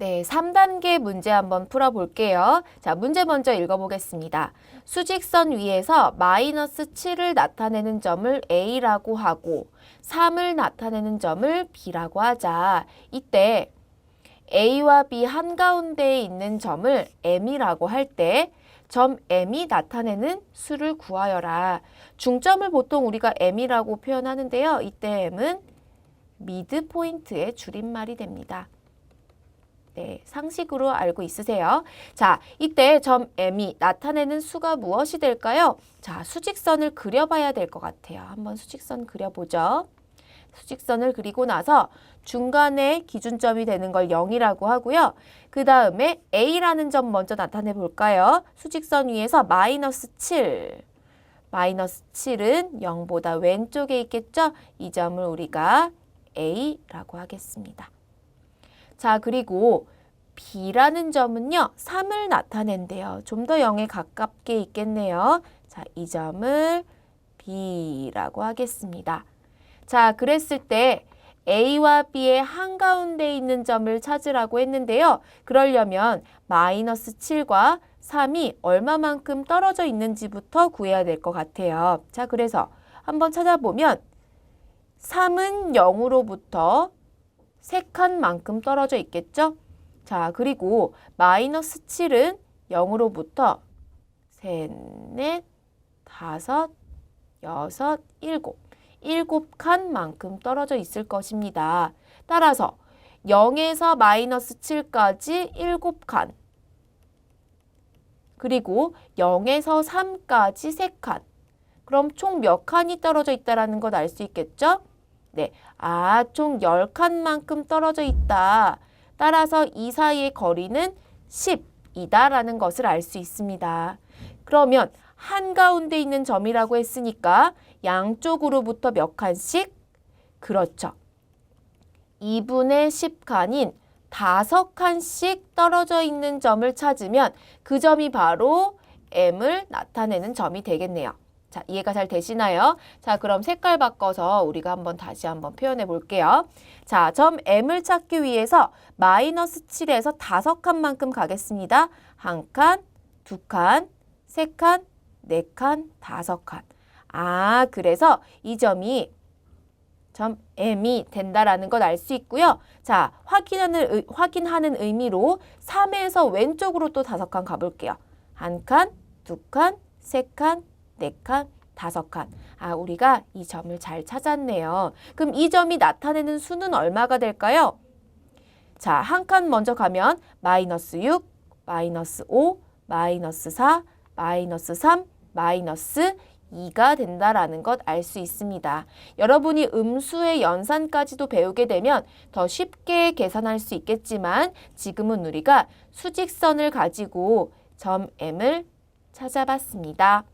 네, 3단계 문제 한번 풀어볼게요. 자, 문제 먼저 읽어보겠습니다. 수직선 위에서 마이너스 7을 나타내는 점을 A라고 하고 3을 나타내는 점을 B라고 하자. 이때 A와 B 한가운데에 있는 점을 M이라고 할 때 점 M이 나타내는 수를 구하여라. 중점을 보통 우리가 M이라고 표현하는데요. 이때 M은 미드 포인트의 줄임말이 됩니다. 네, 상식으로 알고 있으세요. 자, 이때 점 M이 나타내는 수가 무엇이 될까요? 자, 수직선을 그려봐야 될 것 같아요. 한번 수직선 그려보죠. 수직선을 그리고 나서 중간에 기준점이 되는 걸 0이라고 하고요. 그 다음에 A라는 점 먼저 나타내 볼까요? 수직선 위에서 마이너스 7. 마이너스 7은 0보다 왼쪽에 있겠죠? 이 점을 우리가 A라고 하겠습니다. 자, 그리고 B라는 점은요, 3을 나타낸대요. 좀 더 0에 가깝게 있겠네요. 자, 이 점을 B라고 하겠습니다. 자, 그랬을 때 A와 B의 한가운데 있는 점을 찾으라고 했는데요. 그러려면 마이너스 7과 3이 얼마만큼 떨어져 있는지부터 구해야 될 것 같아요. 자, 그래서 한번 찾아보면 3은 0으로부터 3칸만큼 떨어져 있겠죠? 자, 그리고 마이너스 7은 0으로부터 셋, 넷, 다섯, 여섯, 일곱. 일곱 칸만큼 떨어져 있을 것입니다. 따라서 0에서 마이너스 7까지 일곱 칸. 그리고 0에서 3까지 세 칸. 그럼 총 몇 칸이 떨어져 있다라는 것 알 수 있겠죠? 네. 아, 총 10칸만큼 떨어져 있다. 따라서 이 사이의 거리는 10이다라는 것을 알 수 있습니다. 그러면 한가운데 있는 점이라고 했으니까 양쪽으로부터 몇 칸씩? 그렇죠. 2분의 10칸인 다섯 칸씩 떨어져 있는 점을 찾으면 그 점이 바로 M을 나타내는 점이 되겠네요. 자, 이해가 잘 되시나요? 자, 그럼 색깔 바꿔서 우리가 한번 다시 한번 표현해 볼게요. 자, 점 M을 찾기 위해서 마이너스 7에서 다섯 칸만큼 가겠습니다. 한 칸, 두 칸, 세 칸, 네 칸, 다섯 칸. 아, 그래서 이 점이 점 M이 된다라는 걸 알 수 있고요. 자, 확인하는, 의- 확인하는 의미로 3에서 왼쪽으로 또 다섯 칸 가볼게요. 한 칸, 두 칸, 세 칸, 네 칸, 다섯 칸. 아, 우리가 이 점을 잘 찾았네요. 그럼 이 점이 나타내는 수는 얼마가 될까요? 자, 한 칸 먼저 가면 마이너스 6, 마이너스 5, 마이너스 4, 마이너스 3, 마이너스 2가 된다라는 것 알 수 있습니다. 여러분이 음수의 연산까지도 배우게 되면 더 쉽게 계산할 수 있겠지만 지금은 우리가 수직선을 가지고 점 M을 찾아봤습니다.